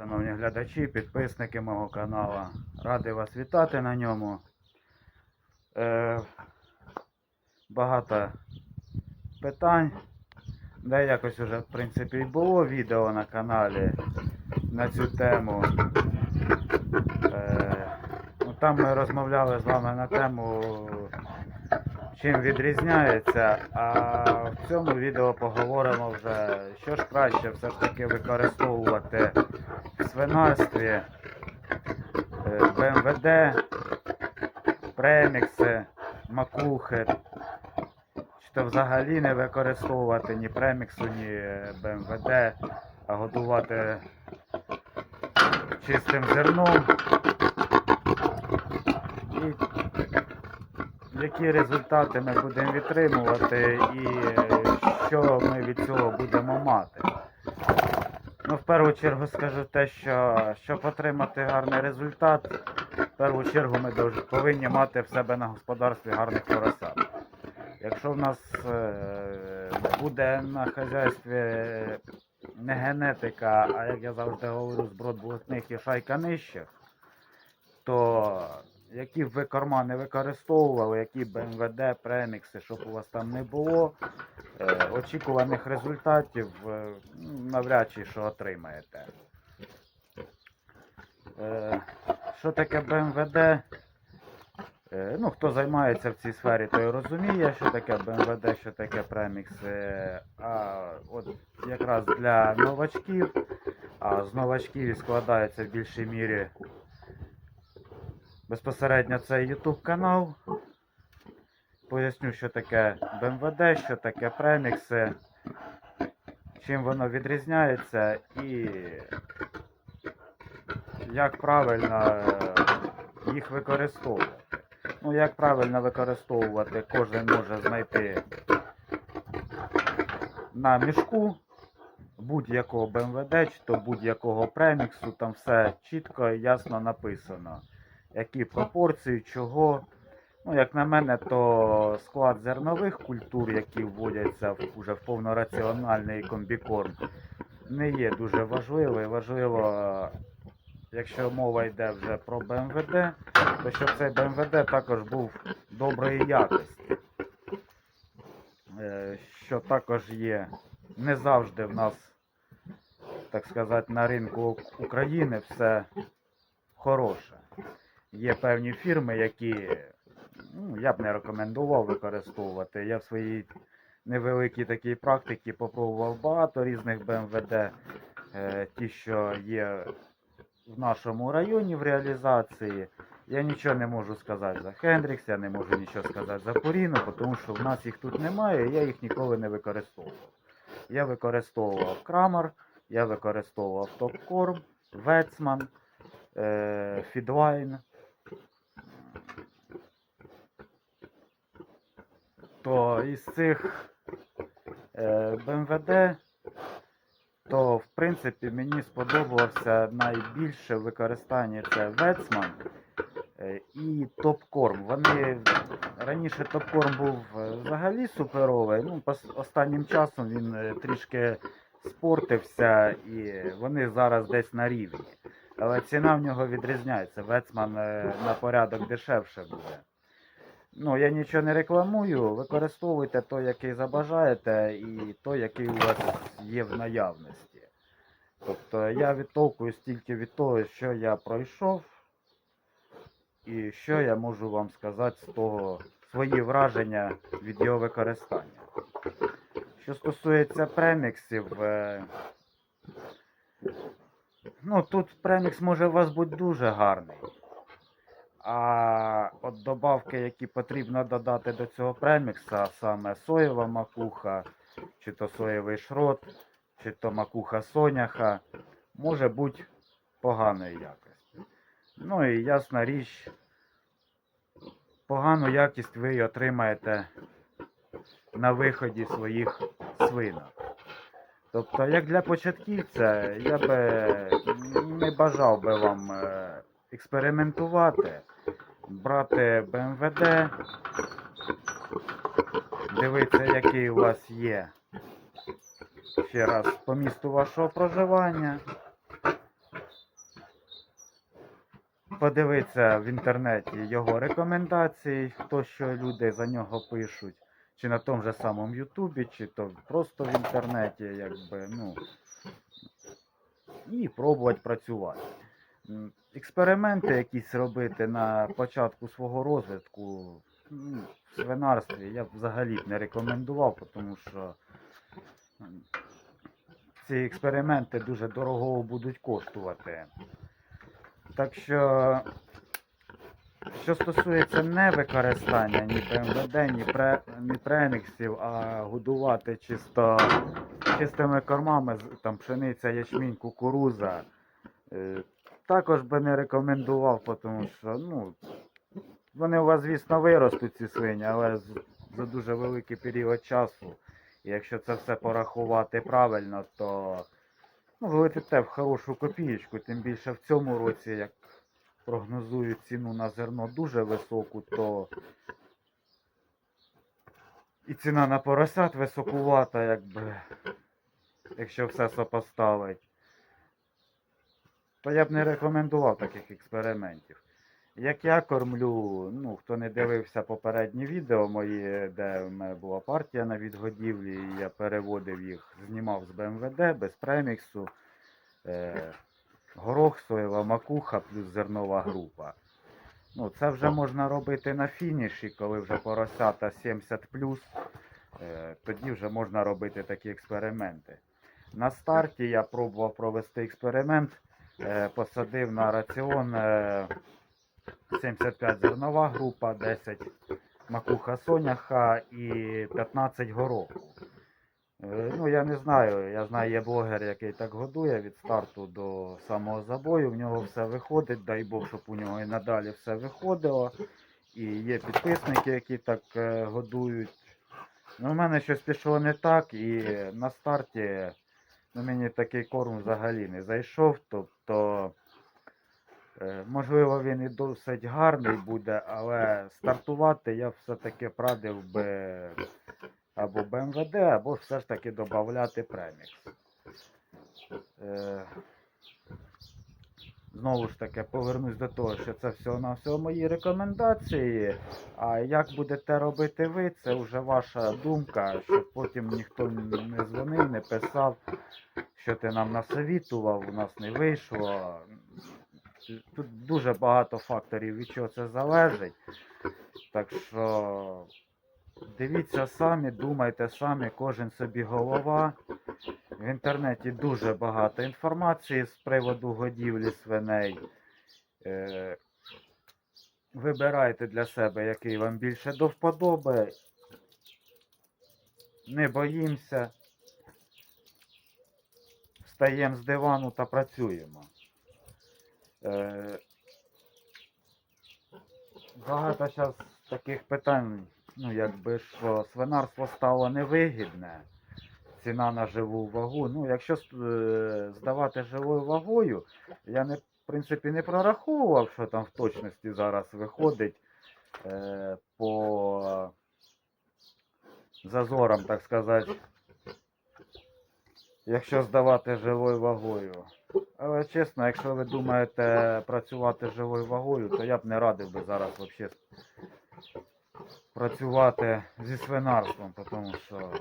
Шановні глядачі, підписники мого каналу. Радий вас вітати на ньому. Е, багато питань. Де якось уже, в принципі, було відео на каналі на цю тему. Е, ну, там ми розмовляли з вами на тему, чим відрізняється, а в цьому відео поговоримо вже, що ж краще все ж таки використовувати свинарстві, е, БМВД, премікси, макухи, чи то взагалі не використовувати ні преміксу, ні е, БМВД, а годувати чистим зерном. І які результати ми будемо відтримувати і е, що ми від цього будемо мати. Ну, в першу чергу скажу те, що щоб отримати гарний результат, в першу чергу ми повинні мати в себе на господарстві гарних поросят. Якщо в нас е, буде на хазяйстві не генетика, а як я завжди говорю, зброд блатних і шайка нижчих, то які б ви корма не використовували, які б МВД, премікси, щоб у вас там не було, очікуваних результатів е, навряд чи що отримаєте. Е, Що таке БМВД? Е, Ну, хто займається в цій сфері, той розуміє, що таке БМВД, що таке премікси. А от якраз для новачків, а з новачків складається в більшій мірі безпосередньо цей YouTube канал. Поясню, що таке БМВД, що таке премікси, чим воно відрізняється і як правильно їх використовувати. Ну, як правильно використовувати, кожен може знайти на мішку будь-якого БМВД, чи то будь-якого преміксу, там все чітко і ясно написано. Які пропорції, чого. Ну, як на мене, то склад зернових культур, які вводяться в, уже в повнораціональний комбікорм, не є дуже важливий. Важливо, якщо мова йде вже про БМВД, то щоб цей БМВД також був доброї якості. Е, Що також є не завжди в нас, так сказати, на ринку України все хороше. Є певні фірми, які ну, я б не рекомендував використовувати. Я в своїй невеликій такій практиці попробував багато різних БМВД, е, ті, що є в нашому районі в реалізації. Я нічого не можу сказати за Хендрікс, я не можу нічого сказати за Поріну, тому що в нас їх тут немає, і я їх ніколи не використовував. Я використовував Крамер, я використовував Топкорм, Вецман, е, То із цих е, БМВД, то в принципі мені сподобався найбільше в використанні це Вецман е, і Топкорм. Вони раніше Топкорм був е, взагалі суперовий. Ну, останнім часом він е, трішки спортився і вони зараз десь на рівні. Але ціна в нього відрізняється. Вецман на порядок дешевше буде. Ну, я нічого не рекламую, використовуйте той, який забажаєте, і той, який у вас є в наявності. Тобто я відтолкуюсь тільки від того, що я пройшов, і що я можу вам сказати з того, свої враження від його використання. Що стосується преміксів, е, ну тут премікс може у вас бути дуже гарний. А от добавки, які потрібно додати до цього премікса, саме соєва макуха, чи то соєвий шрот, чи то макуха соняха, може бути поганої якості. Ну і ясна річ, погану якість ви отримаєте на виході своїх свинок. Тобто, як для початківця, я би не бажав би вам е, експериментувати, брати БМВД, дивитися, який у вас є ще раз по місту вашого проживання. подивитися в інтернеті його рекомендації, хто що люди за нього пишуть, чи на тому же самому Ютубі, чи то просто в інтернеті, якби, ну. І пробувати працювати. Експерименти якісь робити на початку свого розвитку в свинарстві я б взагалі б не рекомендував, тому що ці експерименти дуже дорого будуть коштувати. Так що, що стосується не використання ні ПМВД, ні, пре, ні преміксів, а годувати чисто чистими кормами, там пшениця, ячмінь, кукуруза, е, також би не рекомендував, тому що ну, вони у вас, звісно, виростуть ці свині, але за дуже великий період часу. І якщо це все порахувати правильно, то ну, ви в хорошу копієчку, тим більше в цьому році, як прогнозують ціну на зерно дуже високу, то і ціна на поросят високувата, якби, якщо все сопоставить. То я б не рекомендував таких експериментів. Як я кормлю, ну хто не дивився попередні відео мої, де в мене була партія на відгодівлі, я переводив їх, знімав з БМВД, без преміксу, е, горох, соєва макуха плюс зернова група. Ну, це вже можна робити на фініші, коли вже поросята 70 е, тоді вже можна робити такі експерименти. На старті я пробував провести експеримент, посадив на раціон е, 75 зернова група, 10 макуха соняха і 15 гороху. Е, Ну, я не знаю, я знаю, є блогер, який так годує від старту до самого забою. В нього все виходить, дай Бог, щоб у нього і надалі все виходило. І є підписники, які так е, годують. Ну, в мене щось пішло не так, і на старті ну, мені такий корм взагалі не зайшов. Тобто, е, можливо, він і досить гарний буде, але стартувати я все-таки прадив би або БМВД, або все ж таки додати премікс. Знову ж таки, повернусь до того, що це всього на всього мої рекомендації. А як будете робити ви, це вже ваша думка, щоб потім ніхто не дзвонив, не писав, що ти нам насовітував, у нас не вийшло. Тут дуже багато факторів, від чого це залежить. Так що дивіться самі, думайте самі, кожен собі голова. В інтернеті дуже багато інформації з приводу годівлі свиней. Е, вибирайте для себе, який вам більше до вподоби. Не боїмося. Встаємо з дивану та працюємо. Е, багато зараз таких питань, ну якби що свинарство стало невигідне ціна на живу вагу. Ну, якщо е, здавати живою вагою, я не, в принципі не прораховував, що там в точності зараз виходить е, по зазорам, так сказати, якщо здавати живою вагою. Але чесно, якщо ви думаєте працювати живою вагою, то я б не радив би зараз взагалі працювати зі свинарством, тому що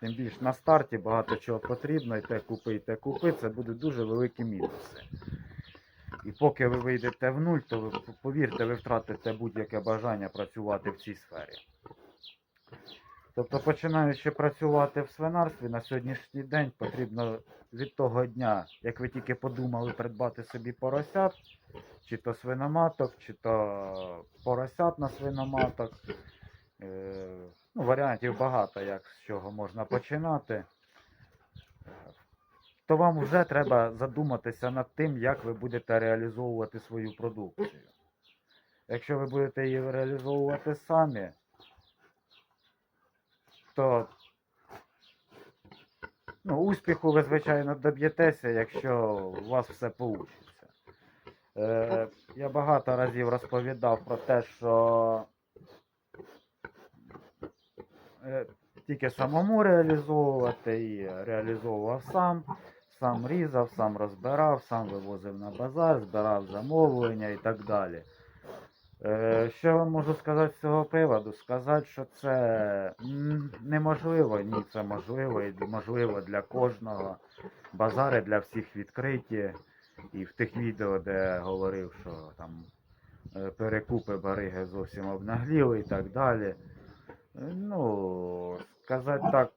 тим більше на старті багато чого потрібно, і те купи, і те купи, це будуть дуже великі мінуси. І поки ви вийдете в нуль, то ви повірте, ви втратите будь-яке бажання працювати в цій сфері. Тобто, починаючи працювати в свинарстві на сьогоднішній день потрібно від того дня, як ви тільки подумали придбати собі поросят, чи то свиноматок, чи то поросят на свиноматок. Е, ну, варіантів багато, як з чого можна починати. То вам вже треба задуматися над тим, як ви будете реалізовувати свою продукцію. Якщо ви будете її реалізовувати самі, то ну, успіху ви, звичайно, доб'єтеся, якщо у вас все вийде. Е, я багато разів розповідав про те, що е, тільки самому реалізовувати і реалізовував сам сам різав, сам розбирав, сам вивозив на базар, збирав замовлення і так далі. Е, що вам можу сказати з цього приводу? Сказати, що це неможливо, ні, це можливо і можливо для кожного. Базари для всіх відкриті. І в тих відео, де говорив, що там е, перекупи бариги зовсім обнагліли і так далі. Е, Ну, сказати так,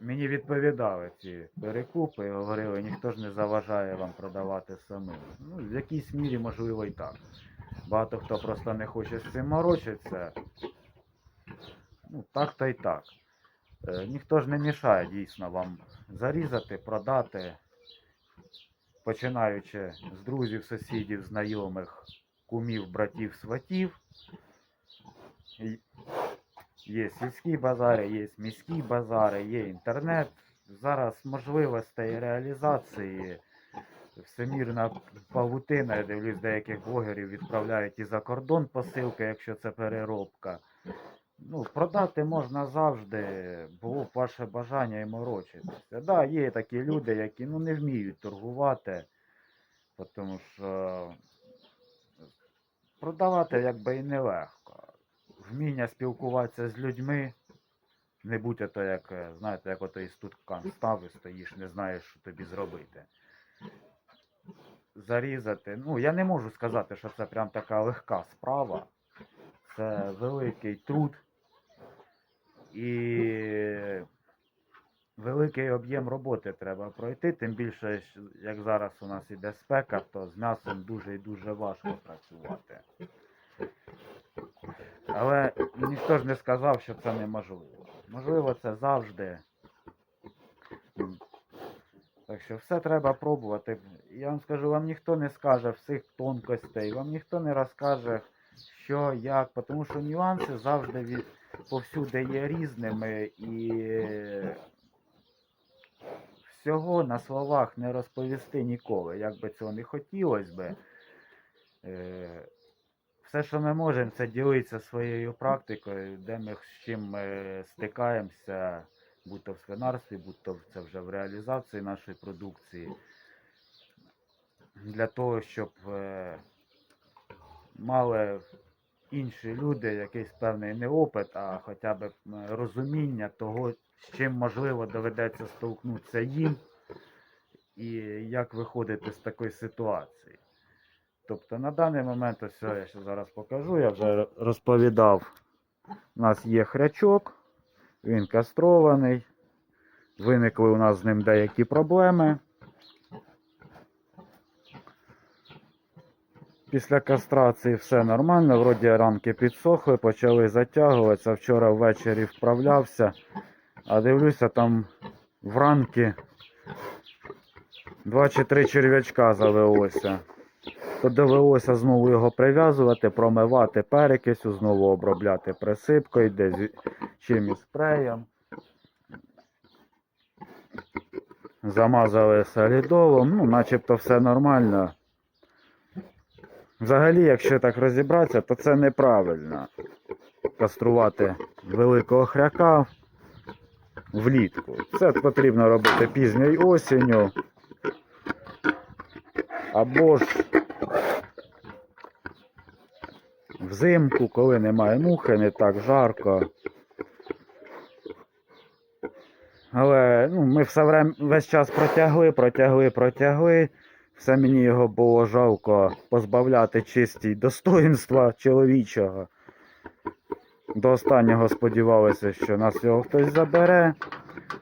мені відповідали ці перекупи і говорили, ніхто ж не заважає вам продавати самим. Ну, в якійсь мірі, можливо, і так. Багато хто просто не хоче з цим морочитися. Ну, так то й так. Е, ніхто ж не мішає дійсно вам зарізати, продати, починаючи з друзів, сусідів, знайомих, кумів, братів, сватів. Є сільські базари, є міські базари, є інтернет. Зараз можливостей реалізації. Всемірна павутина, я дивлюсь, деяких блогерів відправляють і за кордон посилки, якщо це переробка. Ну, продати можна завжди, було б ваше бажання і морочитися. Да, є такі люди, які ну, не вміють торгувати, тому що продавати якби і нелегко. Вміння спілкуватися з людьми, не будь ото як, знаєте, як ото із туткан став і стоїш, не знаєш, що тобі зробити. Зарізати. Ну, я не можу сказати, що це прям така легка справа. Це великий труд і великий об'єм роботи треба пройти. Тим більше, як зараз у нас іде спека, то з м'ясом дуже і дуже важко працювати. Але ніхто ж не сказав, що це неможливо. Можливо, це завжди. Так що все треба пробувати. Я вам скажу, вам ніхто не скаже всіх тонкостей, вам ніхто не розкаже, що, як, тому що нюанси завжди від, повсюди є різними і всього на словах не розповісти ніколи. Як би цього не хотілося би. Е, все, що ми можемо, це ділитися своєю практикою, де ми з чим ми стикаємося, будь то в свинарстві, будь то це вже в реалізації нашої продукції. Для того, щоб е, мали інші люди якийсь певний не опит, а хоча б розуміння того, з чим можливо доведеться столкнутися їм, і як виходити з такої ситуації. Тобто на даний момент, ось я ще зараз покажу, я вже розповідав, у нас є хрячок, він кастрований, виникли у нас з ним деякі проблеми. Після кастрації все нормально, вроді ранки підсохли, почали затягуватися. Вчора ввечері вправлявся, а дивлюся, там вранки два чи три черв'ячка завелося. То довелося знову його прив'язувати, промивати перекисю, знову обробляти присипкою, десь чимось спреєм. Замазали солідолом, ну, начебто все нормально. Взагалі, якщо так розібратися, то це неправильно. Каструвати великого хряка влітку. Це потрібно робити пізньою осінню. Або ж взимку, коли немає мухи, не так жарко. Але ну, ми все весь час протягли, протягли, протягли. Все мені його було жалко позбавляти чисті достоїнства чоловічого. До останнього сподівалися, що нас його хтось забере.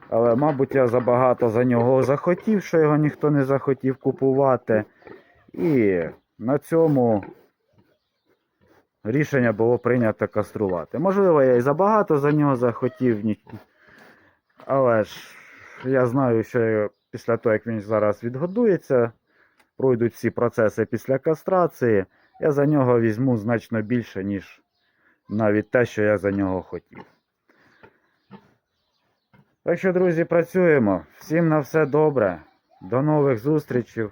Але, мабуть, я забагато за нього захотів, що його ніхто не захотів купувати. І на цьому рішення було прийнято каструвати. Можливо, я і забагато за нього захотів, але ж я знаю, що після того, як він зараз відгодується, пройдуть всі процеси після кастрації, я за нього візьму значно більше, ніж навіть те, що я за нього хотів. Так що, друзі, працюємо. Всім на все добре. До нових зустрічей.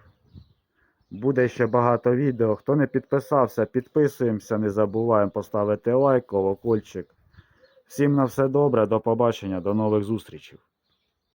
Буде ще багато відео. Хто не підписався, підписуємося, не забуваємо поставити лайк, колокольчик. Всім на все добре, до побачення, до нових зустрічей.